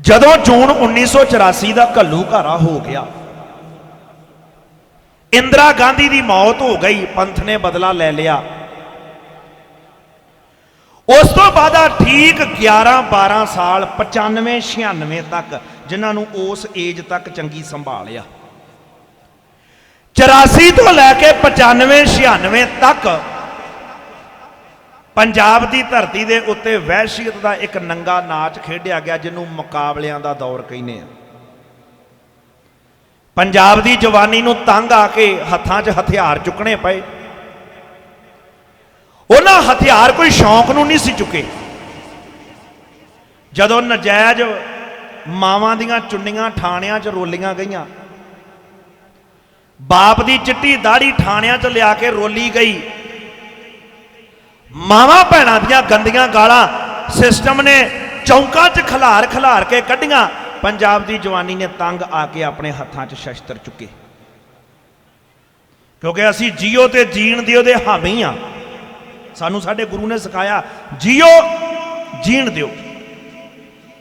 ਜਦੋਂ ਜੂਨ 1984 ਦਾ ਘੱਲੂ ਘਾਰਾ ਹੋ ਗਿਆ, ਇੰਦਰਾ ਗਾਂਧੀ ਦੀ ਮੌਤ ਹੋ ਗਈ, ਪੰਥ ਨੇ ਬਦਲਾ ਲੈ ਲਿਆ। ਉਸ ਤੋਂ ਬਾਅਦ ਆ ਠੀਕ 11 12 ਸਾਲ 95 96 ਤੱਕ, ਜਿਨ੍ਹਾਂ ਨੂੰ ਉਸ ਏਜ ਤੱਕ ਚੰਗੀ ਸੰਭਾਲਿਆ। 84 ਤੋਂ ਲੈ ਕੇ 95 96 ਤੱਕ ਪੰਜਾਬ ਦੀ ਧਰਤੀ ਦੇ ਉੱਤੇ ਵਹਿਸ਼ੀਅਤ ਦਾ ਇੱਕ ਨੰਗਾ ਨਾਚ ਖੇਡਿਆ ਗਿਆ, ਜਿਹਨੂੰ ਮੁਕਾਬਲਿਆਂ ਦਾ ਦੌਰ ਕਹਿੰਦੇ ਆ। ਪੰਜਾਬ ਦੀ ਜਵਾਨੀ ਨੂੰ ਤੰਗ ਆ ਕੇ ਹੱਥਾਂ 'ਚ ਹਥਿਆਰ ਚੁੱਕਣੇ ਪਏ। ਉਹਨਾਂ ਹਥਿਆਰ ਕੋਈ ਸ਼ੌਂਕ ਨੂੰ ਨਹੀਂ ਸੀ ਚੁੱਕੇ। ਜਦੋਂ ਨਜਾਇਜ਼ ਮਾਵਾਂ ਦੀਆਂ ਚੁੰਨੀਆਂ ਠਾਣਿਆਂ 'ਚ ਰੋਲੀਆਂ ਗਈਆਂ, ਬਾਪ ਦੀ ਚਿੱਟੀ ਦਾੜੀ ਠਾਣਿਆਂ 'ਚ ਲਿਆ ਕੇ ਰੋਲੀ ਗਈ ਮਾਵਾਂ ਭੈਣਾਂ ਦੀਆਂ ਗੰਦੀਆਂ ਗਾਲਾਂ ਸਿਸਟਮ ਨੇ ਚੌਂਕਾਂ 'ਚ ਖਿਲਾਰ ਖਿਲਾਰ ਕੇ ਕੱਢੀਆਂ। ਪੰਜਾਬ ਦੀ ਜਵਾਨੀ ਨੇ ਤੰਗ ਆ ਕੇ ਆਪਣੇ ਹੱਥਾਂ 'ਚ ਸ਼ਸਤਰ ਚੁੱਕੇ। ਕਿਉਂਕਿ ਅਸੀਂ ਜੀਓ ਤੇ ਜੀਣ ਦੀ ਉਹਦੇ ਹਾਮੀ ਆ। ਸਾਨੂੰ ਸਾਡੇ ਗੁਰੂ ਨੇ ਸਿਖਾਇਆ, ਜੀਓ, ਜੀਣ ਦਿਓ।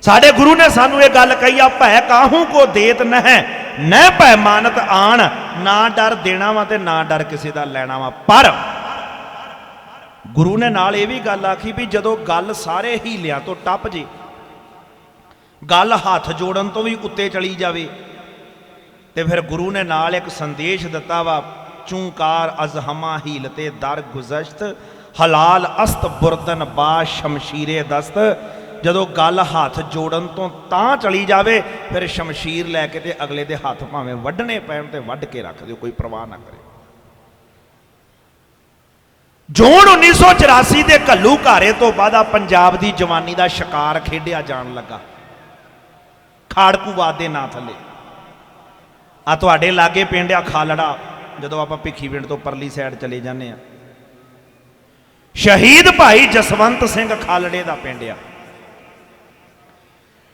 ਸਾਡੇ ਗੁਰੂ ਨੇ ਸਾਨੂੰ ਇਹ ਗੱਲ ਕਹੀ, ਆ ਭੈ ਕਾਹੂ ਕੋ ਦੇਤ ਨਹਿ? ਨਹਿ ਭੈ ਮਾਨਤ ਆਣ, ਨਾ ਡਰ ਦੇਣਾ ਵਾ ਤੇ ਨਾ ਡਰ ਕਿਸੇ ਦਾ ਲੈਣਾ ਵਾ। ਪਰ ਗੁਰੂ ਨੇ ਨਾਲ ਇਹ ਵੀ ਗੱਲ ਆਖੀ ਵੀ ਜਦੋਂ ਗੱਲ ਸਾਰੇ ਹੀਲਿਆਂ ਤੋਂ ਟੱਪ ਜੇ, ਗੱਲ ਹੱਥ ਜੋੜਨ ਤੋਂ ਵੀ ਉੱਤੇ ਚਲੀ ਜਾਵੇ, ਤੇ ਫਿਰ ਗੁਰੂ ਨੇ ਨਾਲ ਇੱਕ ਸੰਦੇਸ਼ ਦਿੱਤਾ ਵਾ, ਚੂੰਕਾਰ ਅਜ਼ਹਮਾ ਹੀਲਤੇ ਦਰ ਗੁਜ਼ਸ਼ਤ, ਹਲਾਲ ਅਸਤ ਬੁਰਦਨ ਬਾ ਸ਼ਮਸ਼ੀਰੇ ਦਸਤ, ਜਦੋਂ ਗੱਲ ਹੱਥ ਜੋੜਨ ਤੋਂ ਤਾਂ ਚਲੀ ਜਾਵੇ, ਫਿਰ ਸ਼ਮਸ਼ੀਰ ਲੈ ਕੇ ਤੇ ਅਗਲੇ ਦੇ ਹੱਥ ਭਾਵੇਂ ਵੱਢਣੇ ਪੈਣ ਤੇ ਵੱਢ ਕੇ ਰੱਖ ਦਿਓ, ਕੋਈ ਪਰਵਾਹ ਨਾ ਕਰੇ। ਜੂਨ 1984 ਦੇ ਘੱਲੂ ਘਾਰੇ ਤੋਂ ਬਾਅਦ ਆ ਪੰਜਾਬ ਦੀ ਜਵਾਨੀ ਦਾ ਸ਼ਿਕਾਰ ਖੇਡਿਆ ਜਾਣ ਲੱਗਾ। ਖਾੜਕੂਵਾਦ ਦੇ ਨਾਂ ਥੱਲੇ। ਆ ਤੁਹਾਡੇ ਲਾਗੇ ਪਿੰਡ ਆ ਖਾਲੜਾ, ਜਦੋਂ ਆਪਾਂ ਭਿੱਖੀ ਪਿੰਡ ਤੋਂ ਪਰਲੀ ਸਾਈਡ ਚਲੇ ਜਾਂਦੇ ਆ। ਸ਼ਹੀਦ ਭਾਈ ਜਸਵੰਤ ਸਿੰਘ ਖਾਲੜੇ ਦਾ ਪਿੰਡ ਆ।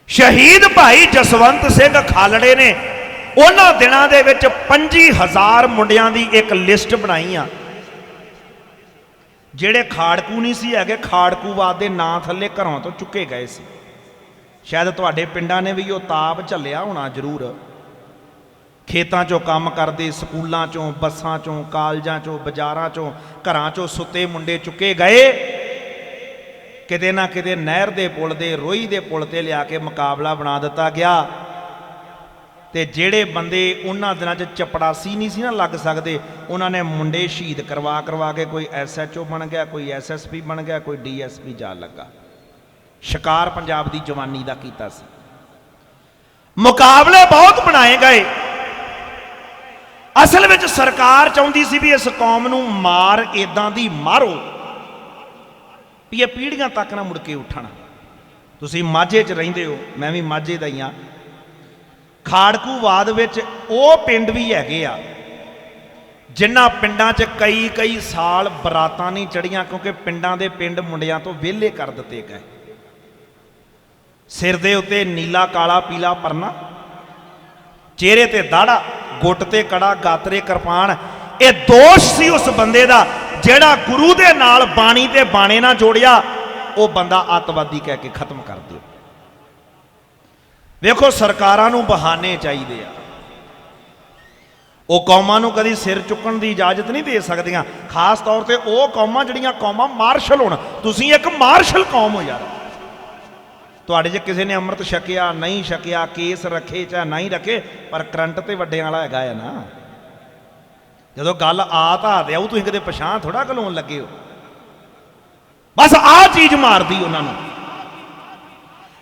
ਸ਼ਹੀਦ ਭਾਈ ਜਸਵੰਤ ਸਿੰਘ ਖਾਲੜੇ ਨੇ ਉਹਨਾਂ ਦਿਨਾਂ ਦੇ ਵਿੱਚ 25000 ਮੁੰਡਿਆਂ ਦੀ ਇੱਕ ਲਿਸਟ ਬਣਾਈ ਆ। ਜਿਹੜੇ ਖਾੜਕੂ ਨਹੀਂ ਸੀ ਹੈਗੇ ਖਾੜਕੂਵਾਦ ਦੇ ਨਾਂ ਥੱਲੇ ਘਰੋਂ ਤੋਂ ਚੁੱਕੇ ਗਏ ਸੀ। ਸ਼ਾਇਦ ਤੁਹਾਡੇ ਪਿੰਡਾਂ ਨੇ ਵੀ ਉਹ ਤਾਪ ਝੱਲਿਆ ਹੋਣਾ ਜ਼ਰੂਰ। ਖੇਤਾਂ 'ਚੋਂ ਕੰਮ ਕਰਦੇ, ਸਕੂਲਾਂ 'ਚੋਂ, ਬੱਸਾਂ 'ਚੋਂ, ਕਾਲਜਾਂ 'ਚੋਂ, ਬਾਜ਼ਾਰਾਂ 'ਚੋਂ, ਘਰਾਂ 'ਚੋਂ ਸੁੱਤੇ ਮੁੰਡੇ ਚੁੱਕੇ ਗਏ। ਕਿਤੇ ਨਾ ਕਿਤੇ ਨਹਿਰ ਦੇ ਪੁਲ ਦੇ ਰੋਈ ਦੇ ਪੁਲ ਤੇ ਲਿਆ ਕੇ ਮੁਕਾਬਲਾ ਬਣਾ ਦਿੱਤਾ ਗਿਆ। ਤੇ ਜਿਹੜੇ ਬੰਦੇ ਉਹਨਾਂ ਦਿਨਾਂ 'ਚ ਚਪੜਾਸੀ ਨਹੀਂ ਸੀ ਨਾ ਲੱਗ ਸਕਦੇ, ਉਹਨਾਂ ਨੇ ਮੁੰਡੇ ਸ਼ਹੀਦ ਕਰਵਾ ਕਰਵਾ ਕੇ ਕੋਈ ਐਸਐਚਓ ਬਣ ਗਿਆ, ਕੋਈ ਐਸਐਸਪੀ ਬਣ ਗਿਆ, ਕੋਈ ਡੀਐਸਪੀ ਜਾ ਲੱਗਾ। ਸ਼ਿਕਾਰ ਪੰਜਾਬ ਦੀ ਜਵਾਨੀ ਦਾ ਕੀਤਾ ਸੀ। ਮੁਕਾਬਲੇ ਬਹੁਤ ਬਣਾਏ ਗਏ। ਅਸਲ ਵਿੱਚ ਸਰਕਾਰ ਚਾਹੁੰਦੀ ਸੀ ਵੀ ਇਸ ਕੌਮ ਨੂੰ ਮਾਰ ਇਦਾਂ ਦੀ ਮਾਰੋ, ਵੀ ਇਹ ਪੀੜ੍ਹੀਆਂ ਤੱਕ ਨਾ ਮੁੜ ਕੇ ਉੱਠਣ। ਤੁਸੀਂ ਮਾਝੇ 'ਚ ਰਹਿੰਦੇ ਹੋ, ਮੈਂ ਵੀ ਮਾਝੇ ਦਾ ਹੀ ਆ ਖਾੜਕੂਵਾਦ ਵਿੱਚ ਉਹ ਪਿੰਡ ਵੀ ਹੈਗੇ ਆ, ਜਿਨ੍ਹਾਂ ਪਿੰਡਾਂ 'ਚ ਕਈ ਕਈ ਸਾਲ ਬਰਾਤਾਂ ਨਹੀਂ ਚੜੀਆਂ ਕਿਉਂਕਿ ਪਿੰਡਾਂ ਦੇ ਪਿੰਡ ਮੁੰਡਿਆਂ ਤੋਂ ਵਿਹਲੇ ਕਰ ਦਿੱਤੇ ਗਏ। ਸਿਰ ਦੇ ਉੱਤੇ ਨੀਲਾ, ਕਾਲਾ, ਪੀਲਾ ਪਰਨਾ, ਚਿਹਰੇ ਤੇ ਦਾੜਾ ਗੁੱਟ ਤੇ ਕੜਾ, ਗਾਤਰੇ, ਕਿਰਪਾਨ, ਇਹ ਦੋਸ਼ ਸੀ ਉਸ ਬੰਦੇ ਦਾ ਜਿਹੜਾ ਗੁਰੂ ਦੇ ਨਾਲ ਬਾਣੀ ਤੇ ਬਾਣੇ ਨਾਲ ਜੋੜਿਆ, ਉਹ ਬੰਦਾ ਅੱਤਵਾਦੀ ਕਹਿ ਕੇ ਖਤਮ ਕਰ ਦਿਓ। ਵੇਖੋ ਸਰਕਾਰਾਂ ਨੂੰ ਬਹਾਨੇ ਚਾਹੀਦੇ ਆ। ਉਹ ਕੌਮਾਂ ਨੂੰ ਕਦੀ ਸਿਰ ਚੁੱਕਣ ਦੀ ਇਜਾਜ਼ਤ ਨਹੀਂ ਦੇ ਸਕਦੀਆਂ। ਖਾਸ ਤੌਰ ਤੇ ਉਹ ਕੌਮਾਂ ਜਿਹੜੀਆਂ ਕੌਮਾਂ ਮਾਰਸ਼ਲ ਹੋਣ। ਤੁਸੀਂ ਇੱਕ ਮਾਰਸ਼ਲ ਕੌਮ ਹੋ ਯਾਰ। ਤੁਹਾਡੇ ਜੇ ਕਿਸੇ ਨੇ ਅੰਮ੍ਰਿਤ ਛਕਿਆ, ਨਹੀਂ ਛਕਿਆ, ਕੇਸ ਰੱਖੇ ਚਾਹੇ ਨਹੀਂ ਰੱਖੇ, ਪਰ ਕਰੰਟ ਤੇ ਵੱਡਿਆਂ ਵਾਲਾ ਹੈਗਾ ਹੈ ਨਾ। ਜਦੋਂ ਗੱਲ ਆ ਤਾਂ ਆਦੇ ਆਉ ਤੁਸੀਂ ਕਿਤੇ ਪਛਾਣ ਥੋੜਾ ਘਲਾਉਣ ਲੱਗੇ ਹੋ। ਬਸ ਆਹ ਚੀਜ਼ ਮਾਰਦੀ ਉਹਨਾਂ ਨੂੰ।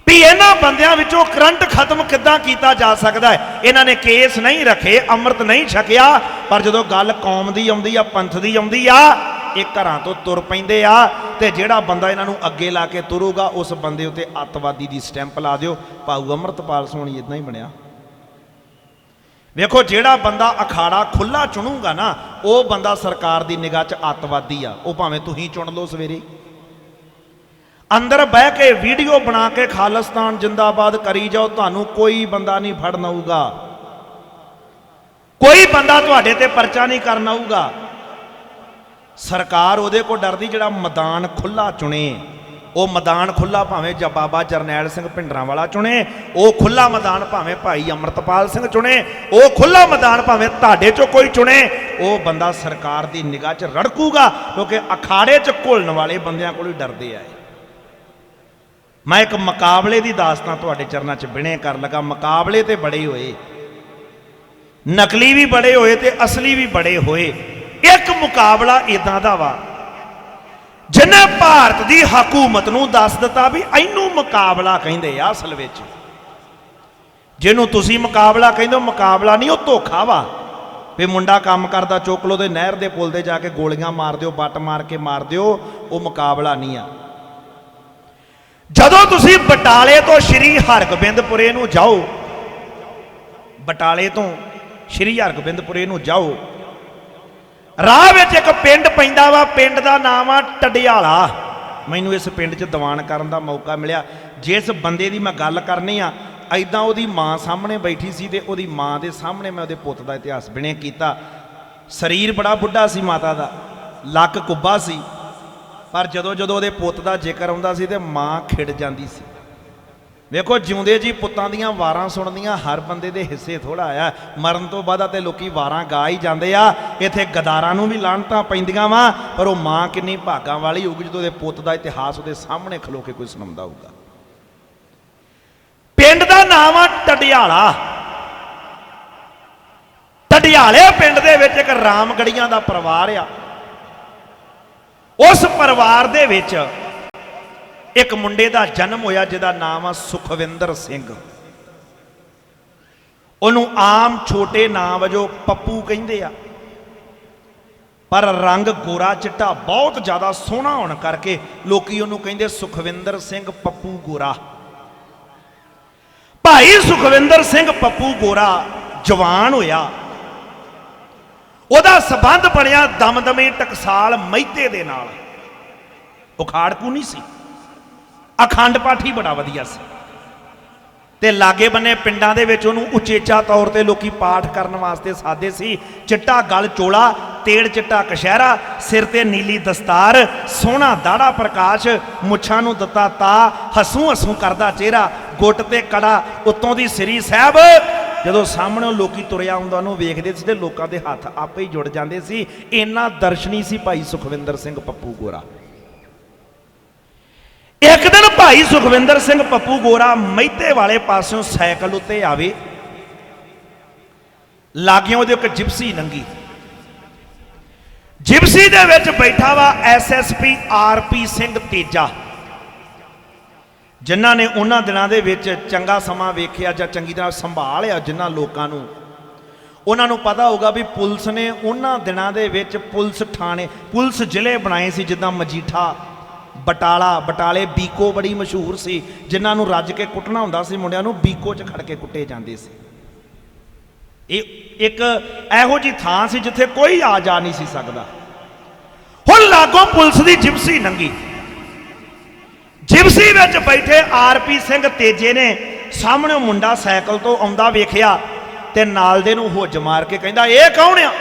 ਵੀ ਇਹਨਾਂ ਬੰਦਿਆਂ ਵਿੱਚੋਂ ਕਰੰਟ ਖਤਮ ਕਿੱਦਾਂ ਕੀਤਾ ਜਾ ਸਕਦਾ ਹੈ? ਇਹਨਾਂ ਨੇ ਕੇਸ ਨਹੀਂ ਰੱਖੇ, ਅੰਮ੍ਰਿਤ ਨਹੀਂ ਛਕਿਆ, ਪਰ ਜਦੋਂ ਗੱਲ ਕੌਮ ਦੀ ਆਉਂਦੀ ਆ, ਪੰਥ ਦੀ ਆਉਂਦੀ ਆ, ਇਹ ਘਰਾਂ ਤੋਂ ਤੁਰ ਪੈਂਦੇ ਆ ਤੇ ਜਿਹੜਾ ਬੰਦਾ ਇਹਨਾਂ ਨੂੰ ਅੱਗੇ ਲਾ ਕੇ ਤੁਰੂਗਾ, ਉਸ ਬੰਦੇ ਉੱਤੇ ਅੱਤਵਾਦੀ ਦੀ ਸਟੈਂਪ ਲਾ ਦਿਓ। ਭਾਊ ਅੰਮ੍ਰਿਤਪਾਲ ਸੋਹਣੀ ਇਦਾਂ ਹੀ ਬਣਿਆ। ਵੇਖੋ, ਜਿਹੜਾ ਬੰਦਾ ਅਖਾੜਾ ਖੁੱਲਾ ਚੁਣੂਗਾ ਨਾ, ਉਹ ਬੰਦਾ ਸਰਕਾਰ ਦੀ ਨਿਗਾਹ 'ਚ ਅੱਤਵਾਦੀ ਆ। ਉਹ ਭਾਵੇਂ ਤੁਸੀਂ ਚੁਣ ਲਓ ਸਵੇਰੇ। ਅੰਦਰ ਬਹਿ ਕੇ ਵੀਡੀਓ ਬਣਾ ਕੇ ਖਾਲਿਸਤਾਨ ਜਿੰਦਾਬਾਦ ਕਰੀ ਜਾਓ, ਤੁਹਾਨੂੰ ਕੋਈ ਬੰਦਾ ਨਹੀਂ ਫੜਨ ਆਊਗਾ ਕੋਈ ਬੰਦਾ ਤੁਹਾਡੇ ਤੇ ਪਰਚਾ ਨਹੀਂ ਕਰਨ ਆਊਗਾ। ਸਰਕਾਰ ਉਹਦੇ ਕੋ ਡਰਦੀ ਜਿਹੜਾ ਮੈਦਾਨ ਖੁੱਲਾ ਚੁਣੇ। ਉਹ ਮੈਦਾਨ ਖੁੱਲਾ ਭਾਵੇਂ ਜਾਂ ਬਾਬਾ ਜਰਨੈਲ ਸਿੰਘ ਭਿੰਡਰਾਂ ਵਾਲਾ ਚੁਣੇ, ਉਹ ਖੁੱਲਾ ਮੈਦਾਨ ਭਾਵੇਂ ਭਾਈ ਅਮਰਤਪਾਲ ਸਿੰਘ ਚੁਣੇ, ਉਹ ਖੁੱਲਾ ਮੈਦਾਨ ਭਾਵੇਂ ਤੁਹਾਡੇ ਚੋਂ ਕੋਈ ਚੁਣੇ, ਉਹ ਬੰਦਾ ਸਰਕਾਰ ਦੀ ਨਿਗਾਹ 'ਚ ਰੜਕੂਗਾ ਕਿਉਂਕਿ ਅਖਾੜੇ 'ਚ ਘੁਲਣ ਵਾਲੇ ਬੰਦਿਆਂ ਕੋਲ ਹੀ ਡਰਦੇ ਆਏ ਮੈਂ ਇੱਕ ਮੁਕਾਬਲੇ ਦੀ ਦਾਸਤਾਂ ਤੁਹਾਡੇ ਚਰਨਾਂ 'ਚ ਬਿਣੇ ਕਰ ਲਗਾ, ਮੁਕਾਬਲੇ ਤੇ ਬੜੇ ਹੋਏ। ਨਕਲੀ ਵੀ ਬੜੇ ਹੋਏ ਤੇ ਅਸਲੀ ਵੀ ਬੜੇ ਹੋਏ। ਇੱਕ ਮੁਕਾਬਲਾ ਇਦਾਂ ਦਾ ਵਾ ਜਿਹਨੇ ਭਾਰਤ ਦੀ ਹਕੂਮਤ ਨੂੰ ਦੱਸ ਦਿੱਤਾ ਵੀ ਇਹਨੂੰ ਮੁਕਾਬਲਾ ਕਹਿੰਦੇ ਆ ਅਸਲ ਵਿੱਚ। ਜਿਹਨੂੰ ਤੁਸੀਂ ਮੁਕਾਬਲਾ ਕਹਿੰਦੇ ਹੋ, ਮੁਕਾਬਲਾ ਨਹੀਂ, ਉਹ ਧੋਖਾ ਵਾ। ਵੀ ਮੁੰਡਾ ਕੰਮ ਕਰਦਾ, ਚੁੱਕ ਲੋ ਤੇ ਨਹਿਰ ਦੇ ਪੁਲ ਦੇ ਜਾ ਕੇ ਗੋਲੀਆਂ ਮਾਰ ਦਿਓ ਬੱਟ ਮਾਰ ਕੇ ਮਾਰ ਦਿਓ, ਉਹ ਮੁਕਾਬਲਾ ਨਹੀਂ ਆ। ਜਦੋਂ ਤੁਸੀਂ ਬਟਾਲੇ ਤੋਂ ਸ਼੍ਰੀ ਹਰਗੋਬਿੰਦਪੁਰੇ ਨੂੰ ਜਾਓ, ਬਟਾਲੇ ਤੋਂ ਸ਼੍ਰੀ ਹਰਗੋਬਿੰਦਪੁਰੇ ਨੂੰ ਜਾਓ, ਰਾਹ ਵਿੱਚ ਇੱਕ ਪਿੰਡ ਪੈਂਦਾ ਵਾ, ਪਿੰਡ ਦਾ ਨਾਮ ਆ ਟਡਿਆਲਾ। ਮੈਨੂੰ ਇਸ ਪਿੰਡ 'ਚ ਦੀਵਾਨ ਕਰਨ ਦਾ ਮੌਕਾ ਮਿਲਿਆ। ਜਿਸ ਬੰਦੇ ਦੀ ਮੈਂ ਗੱਲ ਕਰਨੀ ਆ ਐਦਾਂ ਉਹਦੀ ਮਾਂ ਸਾਹਮਣੇ ਬੈਠੀ ਸੀ ਤੇ ਉਹਦੀ ਮਾਂ ਦੇ ਸਾਹਮਣੇ ਮੈਂ ਉਹਦੇ ਪੁੱਤ ਦਾ ਇਤਿਹਾਸ ਬਿਣੇ ਕੀਤਾ। ਸਰੀਰ ਬੜਾ ਬੁੱਢਾ ਸੀ ਮਾਤਾ ਦਾ, ਲੱਕ ਕੁੱਬਾ ਸੀ। ਪਰ ਜਦੋਂ ਜਦੋਂ ਉਹਦੇ ਪੁੱਤ ਦਾ ਜ਼ਿਕਰ ਆਉਂਦਾ ਸੀ ਤੇ ਮਾਂ ਖਿੜ ਜਾਂਦੀ ਸੀ। ਵੇਖੋ ਜਿਉਂਦੇ ਜੀ ਪੁੱਤਾਂ ਦੀਆਂ ਵਾਰਾਂ ਸੁਣਦੀਆਂ ਹਰ ਬੰਦੇ ਦੇ ਹਿੱਸੇ ਥੋੜਾ ਆ। ਮਰਨ ਤੋਂ ਬਾਅਦ ਤੇ ਲੋਕੀ ਵਾਰਾਂ ਗਾ ਹੀ ਜਾਂਦੇ ਆ। ਇੱਥੇ ਗਦਾਰਾਂ ਨੂੰ ਵੀ ਲਾਣਤਾਂ ਪੈਂਦੀਆਂ ਵਾ, ਪਰ ਉਹ ਮਾਂ ਕਿੰਨੀ ਭਾਗਾਂ ਵਾਲੀ ਹੋਊਗੀ ਜਦੋਂ ਉਹਦੇ ਪੁੱਤ ਦਾ ਇਤਿਹਾਸ ਉਹਦੇ ਸਾਹਮਣੇ ਖਲੋ ਕੇ ਕੋਈ ਸੁਣਾਉਂਦਾ ਹੋਊਗਾ। ਪਿੰਡ ਦਾ ਨਾਮ ਆ ਟਡਿਆਲਾ। ਟਡਿਆਲੇ ਪਿੰਡ ਦੇ ਵਿੱਚ ਇੱਕ ਰਾਮਗੜੀਆਂ ਦਾ ਪਰਿਵਾਰ ਆ। ਉਸ ਪਰਿਵਾਰ ਦੇ ਵਿੱਚ ਇੱਕ ਮੁੰਡੇ ਦਾ ਜਨਮ ਹੋਇਆ ਜਿਹਦਾ ਨਾਮ ਆ ਸੁਖਵਿੰਦਰ ਸਿੰਘ। ਉਹਨੂੰ ਆਮ ਛੋਟੇ ਨਾਂ ਵਜੋਂ ਪੱਪੂ ਕਹਿੰਦੇ ਆ। ਪਰ ਰੰਗ ਗੋਰਾ ਚਿੱਟਾ ਬਹੁਤ ਜ਼ਿਆਦਾ ਸੋਹਣਾ ਹੋਣ ਕਰਕੇ ਲੋਕੀ ਉਹਨੂੰ ਕਹਿੰਦੇ ਸੁਖਵਿੰਦਰ ਸਿੰਘ ਪੱਪੂ ਗੋਰਾ। ਭਾਈ ਸੁਖਵਿੰਦਰ ਸਿੰਘ ਪੱਪੂ ਗੋਰਾ ਜਵਾਨ ਹੋਇਆ। ਉਹਦਾ ਸਬੰਧ ਬਣਿਆ ਦਮਦਮੇ ਟਕਸਾਲ ਮਹਿਤੇ ਦੇ ਨਾਲ। ਉਖਾੜਕੂ ਨਹੀਂ ਸੀ। ਅਖੰਡ ਪਾਠੀ ਬੜਾ ਵਧੀਆ ਸੀ। ਤੇ ਲਾਗੇ ਬੰਨੇ ਪਿੰਡਾਂ ਦੇ ਵਿੱਚ ਉਹਨੂੰ ਉਚੇਚਾ ਤੌਰ ਤੇ ਲੋਕੀ ਪਾਠ ਕਰਨ ਵਾਸਤੇ ਸਾਦੇ ਸੀ। ਚਿੱਟਾ ਗਲ ਚੋਲਾ ਤੇੜ ਚਿੱਟਾ ਕਸ਼ਹਿਰਾ, ਸਿਰ ਤੇ ਨੀਲੀ ਦਸਤਾਰ, ਸੋਹਣਾ ਦਾੜਾ ਪ੍ਰਕਾਸ਼, ਮੁੱਛਾਂ ਨੂੰ ਦਿੱਤਾ ਤਾ ਹਸੂ ਹਸੂ ਕਰਦਾ ਚਿਹਰਾ, ਗੁੱਟ ਤੇ ਕੜਾ, ਉੱਤੋਂ ਦੀ ਸ੍ਰੀ ਸਾਹਿਬ ਜਦੋਂ ਸਾਹਮਣੇ ਲੋਕੀ ਤੁਰਿਆ ਆਉਂਦਾ ਉਹਨੂੰ ਵੇਖਦੇ ਸੀ ਤੇ ਲੋਕਾਂ ਦੇ ਹੱਥ ਆਪੇ ਹੀ ਜੁੜ ਜਾਂਦੇ ਸੀ। ਇੰਨਾ ਦਰਸ਼ਨੀ ਸੀ ਭਾਈ ਸੁਖਵਿੰਦਰ ਸਿੰਘ ਪੱਪੂ ਗੋਰਾ। ਇੱਕ ਦਿਨ ਭਾਈ ਸੁਖਵਿੰਦਰ ਸਿੰਘ ਪੱਪੂ ਗੋਰਾ ਮਹਿਤੇ ਵਾਲੇ ਪਾਸਿਓਂ ਸਾਈਕਲ ਉੱਤੇ ਆਵੇ। ਲਾਗਿਓਂ ਉਹਦੇ ਇੱਕ ਜਿਪਸੀ ਨੰਗੀ। ਜਿਪਸੀ ਦੇ ਵਿੱਚ ਬੈਠਾ ਵਾ ਐਸਐਸਪੀ ਆਰਪੀ ਸਿੰਘ ਤੇਜਾ। ਜਿਨ੍ਹਾਂ ਨੇ ਉਹਨਾਂ ਦਿਨਾਂ ਦੇ ਵਿੱਚ ਚੰਗਾ ਸਮਾਂ ਵੇਖਿਆ ਜਾਂ ਚੰਗੀ ਤਰ੍ਹਾਂ ਸੰਭਾਲਿਆ ਜਿਨ੍ਹਾਂ ਲੋਕਾਂ ਨੂੰ, ਉਹਨਾਂ ਨੂੰ ਪਤਾ ਹੋਊਗਾ ਵੀ ਪੁਲਿਸ ਨੇ ਉਹਨਾਂ ਦਿਨਾਂ ਦੇ ਵਿੱਚ ਪੁਲਿਸ ਥਾਣੇ, ਪੁਲਿਸ ਜ਼ਿਲ੍ਹੇ ਬਣਾਏ ਸੀ ਜਿੱਦਾਂ ਮਜੀਠਾ, ਬਟਾਲਾ, ਬਟਾਲੇ ਬੀਕੋ ਬੜੀ ਮਸ਼ਹੂਰ ਸੀ, ਜਿਨ੍ਹਾਂ ਨੂੰ ਰੱਜ ਕੇ ਕੁੱਟਣਾ ਹੁੰਦਾ ਸੀ, ਮੁੰਡਿਆਂ ਨੂੰ ਬੀਕੋ 'ਚ ਖੜ ਕੇ ਕੁੱਟੇ ਜਾਂਦੇ ਸੀ। ਇਹ ਇੱਕ ਇਹੋ ਜੀ ਥਾਂ ਸੀ ਜਿੱਥੇ ਕੋਈ ਆ ਜਾ ਨਹੀਂ ਸੀ ਸਕਦਾ। ਹੁਣ ਲਾਗੋਂ ਪੁਲਿਸ ਦੀ ਜਿਪਸੀ ਨੰਗੀ। ਜਿਪਸੀ ਵਿੱਚ ਬੈਠੇ ਆਰਪੀ ਸਿੰਘ ਤੇਜੇ ਨੇ ਸਾਹਮਣੇ ਮੁੰਡਾ ਸਾਈਕਲ ਤੋਂ ਆਉਂਦਾ ਵੇਖਿਆ ਤੇ ਨਾਲ ਦੇ ਨੂੰ ਹੁੱਜ ਮਾਰ ਕੇ ਕਹਿੰਦਾ, ਇਹ ਕੌਣ ਆ?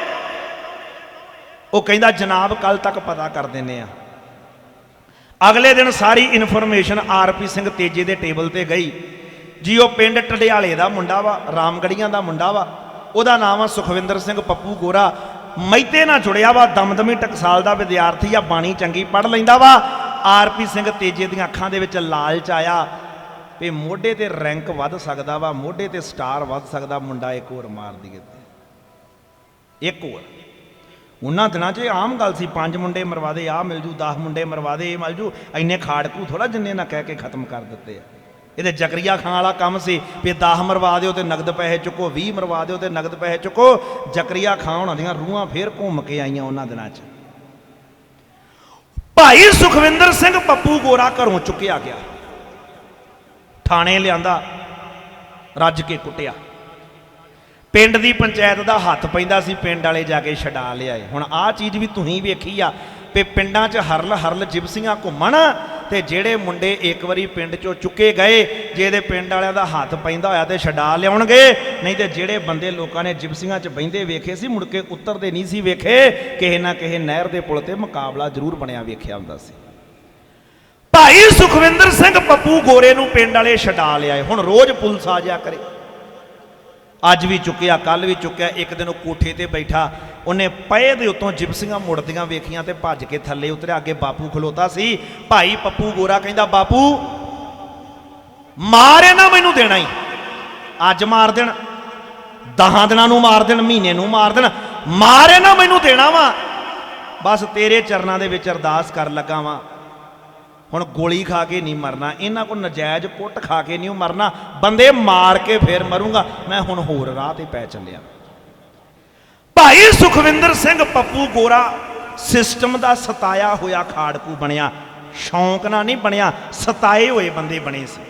ਉਹ ਕਹਿੰਦਾ, ਜਨਾਬ ਕੱਲ ਤੱਕ ਪਤਾ ਕਰ ਦਿੰਨੇ ਆ। ਅਗਲੇ ਦਿਨ ਸਾਰੀ ਇਨਫੋਰਮੇਸ਼ਨ ਆਰਪੀ ਸਿੰਘ ਤੇਜੇ ਦੇ ਟੇਬਲ ਤੇ ਗਈ। ਜੀ, ਉਹ ਪਿੰਡ ਟਡਿਆਲੇ ਦਾ ਮੁੰਡਾ ਵਾ, ਰਾਮਗੜੀਆਂ ਦਾ ਮੁੰਡਾ ਵਾ। ਉਹਦਾ ਨਾਮ ਆ ਸੁਖਵਿੰਦਰ ਸਿੰਘ ਪੱਪੂ ਗੋਰਾ। ਮਹਿਤੇ ਨਾਲ ਜੁੜਿਆ ਵਾ, ਦਮਦਮੀ ਟਕਸਾਲ ਦਾ ਵਿਦਿਆਰਥੀ ਆ, ਬਾਣੀ ਚੰਗੀ ਪੜ੍ਹ ਲੈਂਦਾ ਵਾ। ਆਰਪੀ ਸਿੰਘ ਤੇਜੇ ਦੀਆਂ ਅੱਖਾਂ ਦੇ ਵਿੱਚ ਲਾਲਚ ਆਇਆ ਵੀ ਮੋਢੇ ਤੇ ਰੈਂਕ ਵੱਧ ਸਕਦਾ ਵਾ, ਮੋਢੇ ਤੇ ਸਟਾਰ ਵੱਧ ਸਕਦਾ, ਮੁੰਡਾ ਇੱਕ ਹੋਰ ਮਾਰ ਦਈਏ ਤੇ। ਇੱਕ ਹੋਰ। ਉਹਨਾਂ ਦਿਨਾਂ 'ਚ ਇਹ ਆਮ ਗੱਲ ਸੀ, ਪੰਜ ਮੁੰਡੇ ਮਰਵਾ ਦੇ ਆ ਮਿਲ ਜੂ 10 ਮੁੰਡੇ ਮਰਵਾ ਦੇ, ਇਹ ਮਿਲ ਜੂ। ਇੰਨੇ ਖਾੜਕੂ ਥੋੜਾ ਜਿੰਨੇ ਨਾ ਕਹਿ ਕੇ ਖਤਮ ਕਰ ਦਿੱਤੇ ਆ। ਇਹਦੇ ਜਕਰੀਆ ਖਾਨ ਵਾਲਾ ਕੰਮ ਸੀ ਵੀ 10 ਮਰਵਾ ਦਿਓ ਤੇ ਨਗਦ ਪੈਸੇ ਚੁੱਕੋ 20 ਮਰਵਾ ਦਿਓ ਤੇ ਨਗਦ ਪੈਸੇ ਚੁੱਕੋ। ਜਕਰੀਆ ਖਾਨ ਉਹਨਾਂ ਦੀਆਂ ਰੂਹਾਂ ਫੇਰ ਘੁੰਮ ਕੇ ਆਈਆਂ ਉਹਨਾਂ ਦਿਨਾਂ 'ਚ। ਭਾਈ ਸੁਖਵਿੰਦਰ ਸਿੰਘ ਪੱਪੂ ਗੋਰਾ ਘਰੋਂ ਚੁੱਕਿਆ ਗਿਆ। ਥਾਣੇ ਲਿਆਂਦਾ, ਰੱਜ ਕੇ ਕੁੱਟਿਆ। ਪਿੰਡ ਦੀ ਪੰਚਾਇਤ ਦਾ ਹੱਥ ਪੈਂਦਾ ਸੀ, ਪਿੰਡ ਵਾਲੇ ਜਾ ਕੇ ਛਡਾ ਲਿਆਏ। ਹੁਣ ਆਹ ਚੀਜ਼ ਵੀ ਤੁਸੀਂ ਵੇਖੀ ਆ ਵੀ ਪਿੰਡਾਂ 'ਚ ਹਰਲ ਹਰਲ ਜਿਪਸੀਆਂ ਘੁੰਮਣ, ਤੇ ਜਿਹੜੇ ਮੁੰਡੇ ਇੱਕ ਵਾਰੀ ਪਿੰਡ 'ਚੋਂ ਚੁੱਕੇ ਗਏ ਜੇ ਪਿੰਡ ਵਾਲਿਆਂ ਦਾ ਹੱਥ ਪੈਂਦਾ ਹੋਇਆ ਤੇ ਛਡਾ ਲਿਆਉਣਗੇ, ਨਹੀਂ ਤੇ ਜਿਹੜੇ ਬੰਦੇ ਲੋਕਾਂ ਨੇ ਜਿਪਸੀਆਂ 'ਚ ਬਹਿੰਦੇ ਵੇਖੇ ਸੀ, ਮੁੜ ਕੇ ਉਤਰਦੇ ਨਹੀਂ ਸੀ ਵੇਖੇ, ਕਿਸੇ ਨਾ ਕਿਸੇ ਨਹਿਰ ਦੇ ਪੁਲ ਤੇ ਮੁਕਾਬਲਾ ਜ਼ਰੂਰ ਬਣਿਆ ਵੇਖਿਆ ਹੁੰਦਾ ਸੀ। ਭਾਈ ਸੁਖਵਿੰਦਰ ਸਿੰਘ ਪੱਪੂ ਗੋਰੇ ਨੂੰ ਪਿੰਡ ਵਾਲੇ ਛਡਾ ਲਿਆਏ, ਹੁਣ ਰੋਜ਼ ਪੁਲਿਸ ਆ ਜਾ ਕਰੇ। ਅੱਜ ਵੀ ਚੁੱਕਿਆ ਕੱਲ ਵੀ ਚੁੱਕਿਆ, ਇੱਕ ਦਿਨ ਉਹ ਕੋਠੇ ਤੇ ਬੈਠਾ। ਉਹਨੇ ਪਏ ਦੇ ਉੱਤੋਂ ਜਿਪਸੀਆਂ ਮੁੜਦੀਆਂ ਵੇਖੀਆਂ ਤੇ ਭੱਜ ਕੇ ਥੱਲੇ ਉਤਰਿਆ। ਅੱਗੇ ਬਾਪੂ ਖਲੋਤਾ ਸੀ, ਭਾਈ ਪੱਪੂ ਗੋਰਾ ਕਹਿੰਦਾ, ਬਾਪੂ, ਮਾਰ ਨਾ ਮੈਨੂੰ ਦੇਣਾ ਹੀ ਅੱਜ ਮਾਰ ਦੇਣ ਦਹਾਂ ਦਿਨਾਂ ਨੂੰ ਮਾਰ ਦੇਣ, ਮਹੀਨੇ ਨੂੰ ਮਾਰ ਦੇਣ। ਮਾਰ ਨਾ ਮੈਨੂੰ ਦੇਣਾ ਵਾ। ਬਸ ਤੇਰੇ ਚਰਨਾਂ ਦੇ ਵਿੱਚ ਅਰਦਾਸ ਕਰ ਲੱਗਾ ਵਾਂ। ਹੁਣ ਗੋਲੀ ਖਾ ਕੇ ਨਹੀਂ ਮਰਨਾ, ਇਹਨਾਂ ਕੋਲ ਨਜਾਇਜ਼ ਪੁੱਟ ਖਾ ਕੇ ਨਹੀਂ ਮਰਨਾ, ਬੰਦੇ ਮਾਰ ਕੇ ਫੇਰ ਮਰੂੰਗਾ। ਮੈਂ ਹੁਣ ਹੋਰ ਰਾਹ ਤੇ ਪੈ ਚੱਲਿਆ। ਭਾਈ ਸੁਖਵਿੰਦਰ ਸਿੰਘ ਪੱਪੂ ਗੋਰਾ ਸਿਸਟਮ ਦਾ ਸਤਾਇਆ ਹੋਇਆ ਖਾੜਕੂ ਬਣਿਆ। ਸ਼ੌਂਕ ਨਾਲ ਨਹੀਂ ਬਣਿਆ, ਸਤਾਏ ਹੋਏ ਬੰਦੇ ਬਣੇ ਸੀ।